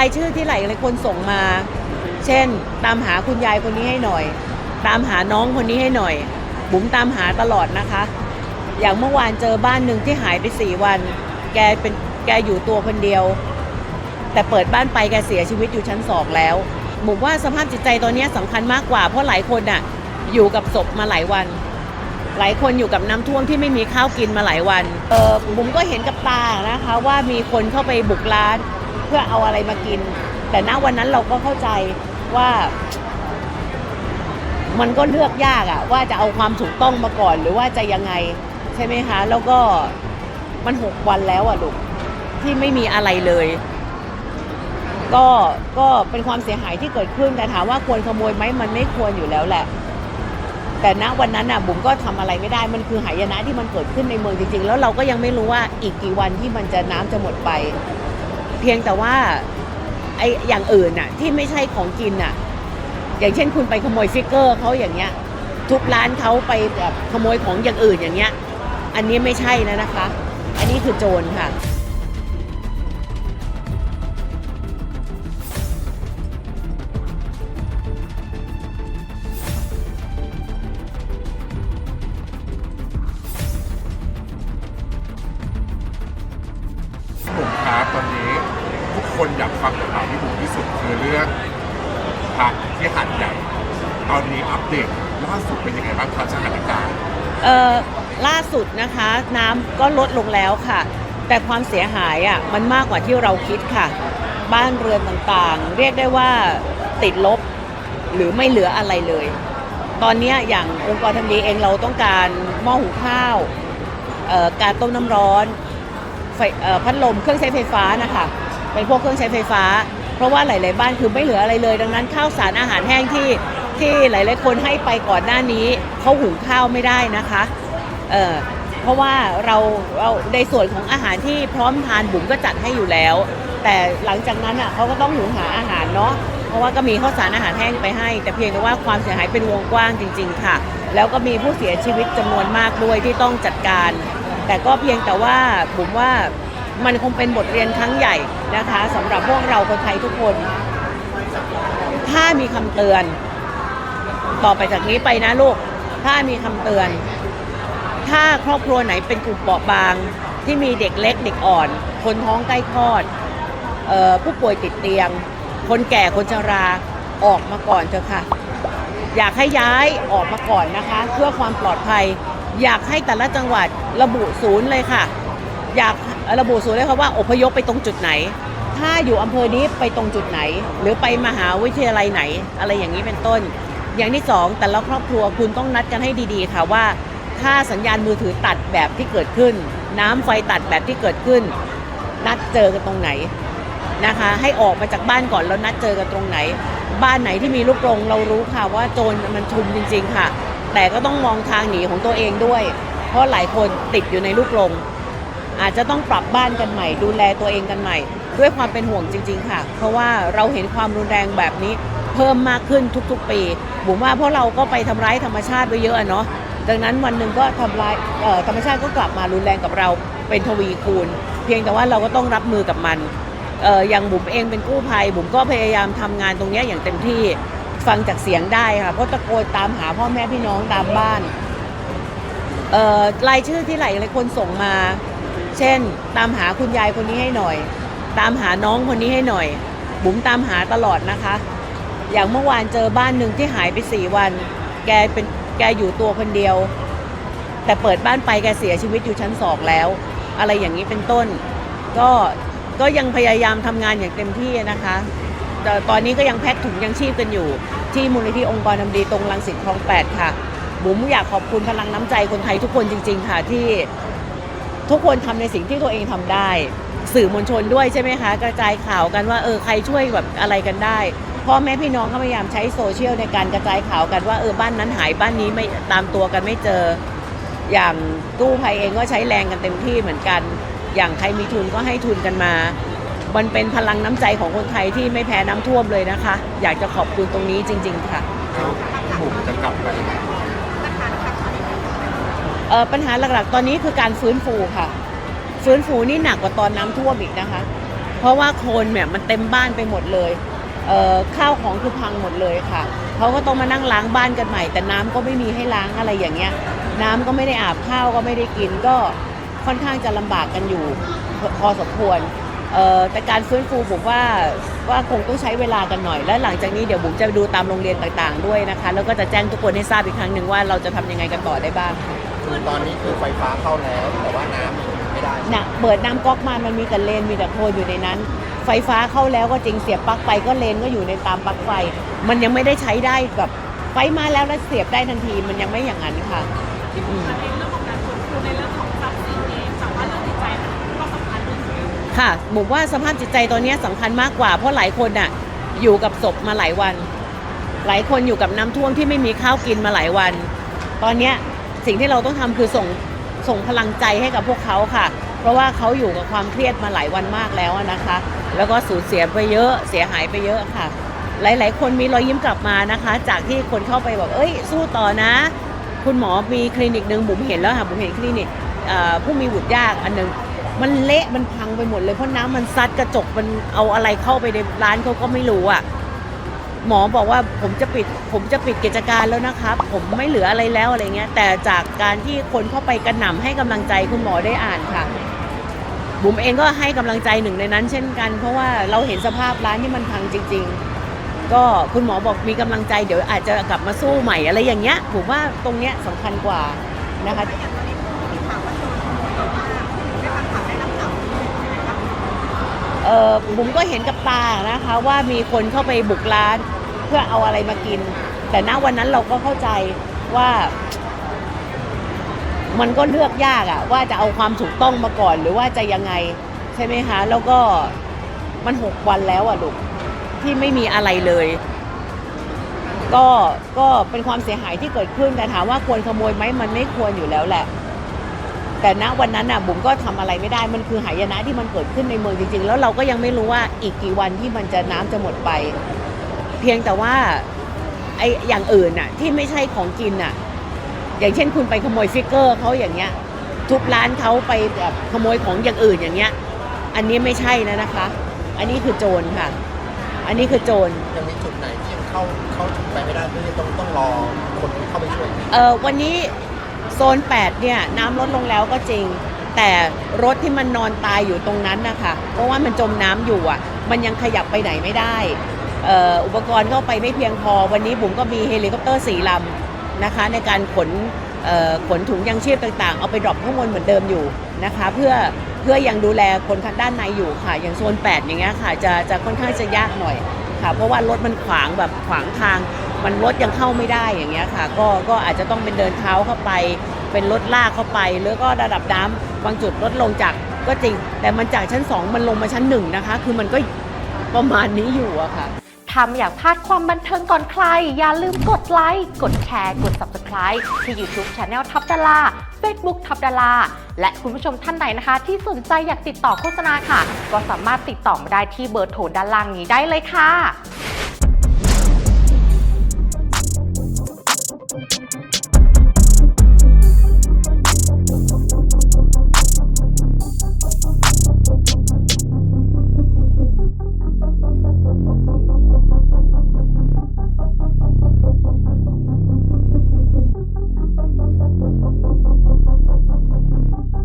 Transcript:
ายชื่อที่หลายหลายคนส่งมา เช่น ตามหาคุณยายคนนี้ให้หน่อย ตามหาน้องคนนี้ให้หน่อย บุ๋มตามหาตลอดนะคะ อย่างเมื่อวานเจอบ้านหนึ่งที่หายไปสี่วัน แกเป็นแกอยู่ตัวคนเดียว แต่เปิดบ้านไปแกเสียชีวิตอยู่ชั้นสองแล้วบุ๋มว่าสภาพจิตใจตอนนี้สำคัญมากกว่าเพราะหลายคนน่ะอยู่กับศพมาหลายวัน หลายคนอยู่กับน้ำท่วมที่ไม่มีข้าวกินมาหลายวันเออบุ๋มก็เห็นกับตานะคะว่ามีคนเข้าไปบุกร้าน พื่อเอาอะไรมากิน แต่ณวันนั้นเราก็เข้าใจว่า มันก็เลือกยากอะว่าจะเอาความถูกต้องมาก่อน หรือว่าจะยังไงใช่ไหมคะ แล้วก็มันหกวันแล้วอะลูกที่ไม่มีอะไรเลย ก็ก็เป็นความเสียหายที่เกิดขึ้นแต่ถามว่าควรขโมยไหมมันไม่ควรอยู่แล้วแหละ แต่ณวันนั้นน่ะบุ๋มก็ทำอะไรไม่ได้มันคือหายนะที่มันเกิดขึ้นในเมืองจริงๆ แล้วเราก็ยังไม่รู้ว่าอีกกี่วันที่มันจะน้ำจะหมดไป เพียงแต่ว่าไออย่างอื่นน่ะที่ไม่ใช่ของกินน่ะ อย่างเช่นคุณไปขโมยฟิกเกอร์เขาอย่างเงี้ย ทุกร้านเขาไปแบบขโมยของอย่างอื่นอย่างเงี้ย อันนี้ไม่ใช่แล้วนะคะ อันนี้คือโจรค่ะ คนอยากฟังข่าวที่ผมที่สุดคือเรื่องพระที่หัดใหญ่ตอนนี้อัปเดตล่าสุดเป็นยังไงบ้างครับสถานการณ์เอ่อล่าสุดนะคะน้ำก็ลดลงแล้วค่ะ แต่ความเสียหายอะมันมากกว่าที่เราคิดค่ะ บ้านเรือนต่างๆ เรียกได้ว่าติดลบหรือไม่เหลืออะไรเลย ตอนนี้อย่างองค์กรทำดีเองเราต้องการหม้อหุงข้าวการต้มน้ำร้อนออพัดลมเครื่องใช้ไฟฟ้านะคะ เป็นพวกเครื่องใช้ไฟฟ้า เพราะว่าหลาย ๆ บ้านคือไม่เหลืออะไรเลย ดังนั้นข้าวสารอาหารแห้งที่ที่หลาย ๆ คนให้ไปก่อนหน้านี้เขาหุงข้าวไม่ได้นะคะเออเพราะว่าเราเราในส่วนของอาหารที่พร้อมทานบุ๋มก็จัดให้อยู่แล้ว แต่หลังจากนั้นอะเขาก็ต้องหุงหาอาหารเนาะเพราะว่าก็มีข้าวสารอาหารแห้งไปให้ แต่เพียงแต่ว่าความเสียหายเป็นวงกว้างจริง ๆ ค่ะ แล้วก็มีผู้เสียชีวิตจำนวนมากด้วยที่ต้องจัดการ แต่ก็เพียงแต่ว่าผมว่า มันคงเป็นบทเรียนครั้งใหญ่นะคะสำหรับพวกเราคนไทยทุกคน ถ้ามีคำเตือน ต่อไปจากนี้ไปนะลูก ถ้ามีคำเตือน ถ้าครอบครัวไหนเป็นกลุ่มเปราะบาง ที่มีเด็กเล็กเด็กอ่อน คนท้องใกล้คลอดออผู้ป่วยติดเตียง คนแก่คนชราออกมาก่อนเถอะค่ะ อยากให้ย้ายออกมาก่อนนะคะ เพื่อความปลอดภัย อยากให้แต่ละจังหวัดระบุศูนย์เลยค่ะ อยาก ระบุศูนย์เลยค่ะว่าอพยพไปตรงจุดไหน ถ้าอยู่อำเภอนี้ไปตรงจุดไหน หรือไปมหาวิทยาลัยไหน อะไรอย่างนี้เป็นต้น อย่างที่สองแต่ละครอบครัวคุณต้องนัดกันให้ดีๆค่ะว่า ถ้าสัญญาณมือถือตัดแบบที่เกิดขึ้น น้ำไฟตัดแบบที่เกิดขึ้น นัดเจอกันตรงไหนนะคะ ให้ออกมาจากบ้านก่อนแล้วนัดเจอกันตรงไหน บ้านไหนที่มีลูกกรงเรารู้ค่ะว่าโจรมันชุมจริง ๆ ค่ะ แต่ก็ต้องมองทางหนีของตัวเองด้วย เพราะหลายคนติดอยู่ในลูกกรง อาจจะต้องปรับบ้านกันใหม่ ดูแลตัวเองกันใหม่ ด้วยความเป็นห่วงจริง ๆ ค่ะ เพราะว่าเราเห็นความรุนแรงแบบนี้เพิ่มมากขึ้นทุกๆ ปีผมว่าเพราะเราก็ไปทำร้ายธรรมชาติไว้เยอะเนาะดังนั้นวันหนึ่งก็ทำร้ายธรรมชาติก็กลับมารุนแรงกับเราเป็นทวีคูณ เพียงแต่ว่าเราก็ต้องรับมือกับมันออย่างบุ๋มเองเป็นกู้ภัยบุ๋มก็พยายามทำงานตรงนี้อย่างเต็มที่ฟังจากเสียงได้ค่ะเพราะตะโกนตามหาพ่อแม่พี่น้องตามบ้านรายชื่อที่หลายหลายคนส่งมา เช่น ตามหาคุณยายคนนี้ให้หน่อย ตามหาน้องคนนี้ให้หน่อย บุ๋มตามหาตลอดนะคะ อย่างเมื่อวานเจอบ้านหนึ่งที่หายไปสี่วัน แกเป็นแกอยู่ตัวคนเดียว แต่เปิดบ้านไปแกเสียชีวิตอยู่ชั้นสองแล้ว อะไรอย่างนี้เป็นต้น ก็ก็ยังพยายามทำงานอย่างเต็มที่นะคะแต่ตอนนี้ก็ยังแพ็คถุงยังชีพกันอยู่ ที่มูลนิธิองค์กรทำดีตรงลังสิตคลองแปดค่ะบุ๋มอยากขอบคุณพลังน้ำใจคนไทยทุกคนจริง ๆ ค่ะที่ ทุกคนทำในสิ่งที่ตัวเองทำได้ สื่อมวลชนด้วยใช่ไหมคะกระจายข่าวกันว่าเออใครช่วยแบบอะไรกันได้พ่อแม่พี่น้องก็พยายามใช้โซเชียลในการกระจายข่าวกันว่าเออบ้านนั้นหายบ้านนี้ไม่ตามตัวกันไม่เจอ อย่างกู้ภัยเองก็ใช้แรงกันเต็มที่เหมือนกัน อย่างใครมีทุนก็ให้ทุนกันมามันเป็นพลังน้ำใจของคนไทยที่ไม่แพ้น้ำท่วมเลยนะคะ อยากจะขอบคุณตรงนี้จริง ๆ ค่ะผมจะกลับไป เอ่อปัญหาหลักๆ ตอนนี้คือการฟื้นฟูค่ะ ฟื้นฟูนี่หนักกว่าตอนน้ำท่วมอีกนะคะ เพราะว่าโคลนเนี่ยมันเต็มบ้านไปหมดเลยเอ่อข้าวของคือพังหมดเลยค่ะเขาก็ต้องมานั่งล้างบ้านกันใหม่ แต่น้ำก็ไม่มีให้ล้างอะไรอย่างเงี้ย น้ำก็ไม่ได้อาบข้าวก็ไม่ได้กินก็ค่อนข้างจะลำบากกันอยู่พอพอสมควรเอ่อแต่การฟื้นฟูผมว่าว่าคงต้องใช้เวลากันหน่อย และหลังจากนี้เดี๋ยวผมจะดูตามโรงเรียนต่างๆด้วยนะคะ แล้วก็จะแจ้งทุกคนให้ทราบอีกครั้งหนึ่งว่าเราจะทำยังไงกันต่อได้บ้างคื อตอนนี้คือไฟฟ้าเข้าแล้วแต่ว่าน้ำไม่ได้นะเปิดน้ำก๊อกมามันมีแต่เลนมีแต่โคลนอยู่ในนั้น ไฟฟ้าเข้าแล้วก็จริงเสียบปลั๊กไปก็เลนก็อยู่ในตามปลั๊กไฟ มันยังไม่ได้ใช้ได้แบบไฟมาแล้วแล้วเสียบได้ทันทีมันยังไม่อย่างนั้นค่ะอืมในเรื่องของการฟื้นฟูในเรื่องของทรัพย์สินเองแต่ว่าเรื่องจิตใจมันก็สำคัญด้วยใช่ไหมค่ะผมว่าสภาพจิตใจตอนนี้สำคัญมากกว่าเพราะหลายคนน่ะอยู่กับศพมาหลายวัน หลายคนอยู่กับน้ำท่วมที่ไม่มีข้าวกินมาหลายวัน ตอนเนี้ย สิ่งที่เราต้องทำคือส่งส่งพลังใจให้กับพวกเขาค่ะ เพราะว่าเขาอยู่กับความเครียดมาหลายวันมากแล้วนะคะ แล้วก็สูญเสียไปเยอะเสียหายไปเยอะค่ะ หลาย ๆ คนมีรอยยิ้มกลับมานะคะ จากที่คนเข้าไปบอกเอ้ย สู้ต่อนะ คุณหมอมีคลินิกหนึ่งบุ๋มเห็นแล้วค่ะบุ๋มเห็นคลินิกผู้มีบุตรยากอันหนึงมันเละมันพังไปหมดเลยเพราะน้ำมันซัดกระจกมันเอาอะไรเข้าไปในร้านเขาก็ไม่รู้อะ หมอบอกว่าผมจะปิด ผมจะปิดกิจการแล้วนะครับ ผมไม่เหลืออะไรแล้วอะไรเงี้ย แต่จากการที่คนเข้าไปกระหน่ำให้กำลังใจคุณหมอได้อ่านค่ะ บุ๋มเองก็ให้กำลังใจหนึ่งในนั้น เช่นกัน เพราะว่าเราเห็นสภาพร้านที่มันพังจริง ๆ ก็คุณหมอบอกมีกำลังใจเดี๋ยวอาจจะกลับมาสู้ใหม่อะไรอย่างเงี้ยผมว่าตรงเนี้ยสำคัญกว่านะคะ ออผมก็เห็นกับตานะคะว่ามีคนเข้าไปบุกร้านเพื่อเอาอะไรมากิน แต่ณวันนั้นเราก็เข้าใจว่า มันก็เลือกยากอะว่าจะเอาความถูกต้องมาก่อน หรือว่าจะยังไงใช่ไหมคะแล้วก็มันหกวันแล้วอะลูกที่ไม่มีอะไรเลย ก็ก็เป็นความเสียหายที่เกิดขึ้นแต่ถามว่าควรขโมยไหมมันไม่ควรอยู่แล้วแหละ แต่ณวันนั้นน่ะบุ๋มก็ทำอะไรไม่ได้มันคือหายนะที่มันเกิดขึ้นในเมืองจริง ๆ แล้วเราก็ยังไม่รู้ว่าอีกกี่วันที่มันจะน้ำจะหมดไป เพียงแต่ว่าไออย่างอื่นน่ะ ที่ไม่ใช่ของกินน่ะ อย่างเช่นคุณไปขโมยฟิกเกอร์เขาอย่างเงี้ย ทุบร้านเขาไปแบบขโมยของอย่างอื่นอย่างเงี้ย อันนี้ไม่ใช่นะนะคะ อันนี้คือโจรค่ะ อันนี้คือโจรยังมีจุดไหนที่ยังเข้าเข้าถึงไปไม่ได้เพื่อต้องต้องรอคนเข้าไปช่วยเออวันนี้โซน 8 เนี่ยน้ำลดลงแล้วก็จริง แต่รถที่มันนอนตายอยู่ตรงนั้นนะคะเพราะว่ามันจมน้ำอยู่อะ มันยังขยับไปไหนไม่ได้ออุปกรณ์ก็ไปไม่เพียงพอ วันนี้บุ๋มก็มีเฮลิคอปเตอร์สีลำนะคะ ในการขนขนถุงยังชีพต่างๆ เอาไปดรอปข้างบนเหมือนเดิมอยู่นะคะ เพื่อเพื่อยังดูแลคนข้างด้านในอยู่ค่ะ อย่างโซน 8 อย่างเงี้ยค่ะ จะจะค่อนข้างจะยากหน่อยค่ะ เพราะว่ารถมันขวางแบบขวางทาง มันรถยังเข้าไม่ได้อย่างเงี้ยค่ะ ก็ก็อาจจะต้องเป็นเดินเท้าเข้าไป เป็นรถลากเข้าไป แล้วก็ระดับน้ำบางจุดลดลงจากก็จริง แต่มันจากชั้น 2 มันลงมาชั้น1นะคะ คือมันก็ประมาณนี้อยู่อะค่ะถ้าไม่อยากพลาดความบันเทิงก่อนใคร อย่าลืมกดไลค์ กดแชร์ กด Subscribe ที่ YouTube Channel ทับดารา Facebook ทับดารา และคุณผู้ชมท่านไหนนะคะ ที่สนใจอยากติดต่อโฆษณาค่ะ ก็สามารถติดต่อมาได้ที่เบอร์โทรด้านล่างนี้ได้เลยค่ะ